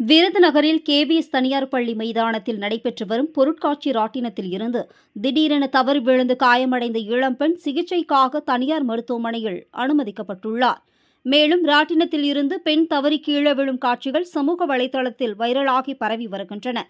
விருதுநகரில் கேவிஎஸ் தனியார் பள்ளி மைதானத்தில் நடைபெற்று வரும் பொருட்காட்சி ராட்டினத்தில் இருந்து திடீரென தவறி விழுந்து காயமடைந்த இளம்பெண் சிகிச்சைக்காக தனியார் மருத்துவமனையில் அனுமதிக்கப்பட்டுள்ளார். மேலும் ராட்டினத்தில் இருந்து பெண் தவறி கீழே விழும் காட்சிகள் சமூக வலைதளத்தில் வைரலாகி பரவி வருகின்றன.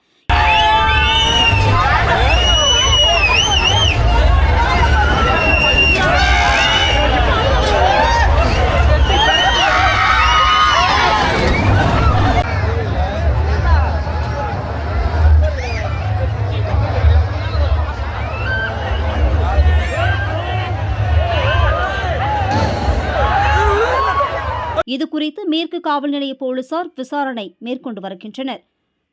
இது குறித்து மேற்கு காவல் நிலைய போலீசார் விசாரணை மேற்கொண்டு வருகின்றனர்.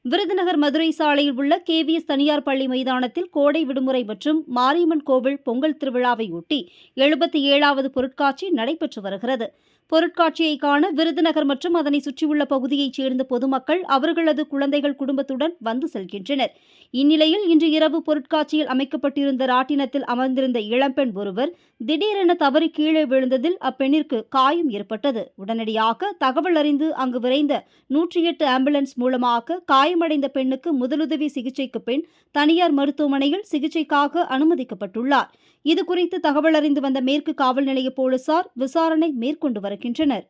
விருதுநகர் மதுரை சாலையில் உள்ள கேவிஎஸ் தனியார் பள்ளி மைதானத்தில் கோடை விடுமுறை மற்றும் மாரியம்மன் கோவில் பொங்கல் திருவிழாவையொட்டி எழுபத்தி ஏழாவது பொருட்காட்சி நடைபெற்று வருகிறது. பொருட்காட்சியை காண விருதுநகர் மற்றும் அதனை சுற்றியுள்ள பகுதியைச் சேர்ந்த பொதுமக்கள் அவர்களது குழந்தைகள் குடும்பத்துடன் வந்து செல்கின்றனர். இந்நிலையில் இன்று இரவு பொருட்காட்சியில் அமைக்கப்பட்டிருந்த ராட்டினத்தில் அமர்ந்திருந்த இளம்பெண் ஒருவர் திடீரென தவறி கீழே விழுந்ததில் அப்பெண்ணிற்கு காயம் ஏற்பட்டது. உடனடியாக தகவல் அறிந்து அங்கு விரைந்த நூற்றி எட்டு ஆம்புலன்ஸ் மூலமாக காயமடைந்த பெண்ணுக்கு முதலுதவி சிகிச்சைக்கு பின் தனியார் மருத்துவமனையில் சிகிச்சைக்காக அனுமதிக்கப்பட்டுள்ளார். இதுகுறித்து தகவல் அறிந்து வந்த மேற்கு காவல் நிலைய போலீசார் விசாரணை மேற்கொண்டு வருகின்றனர்.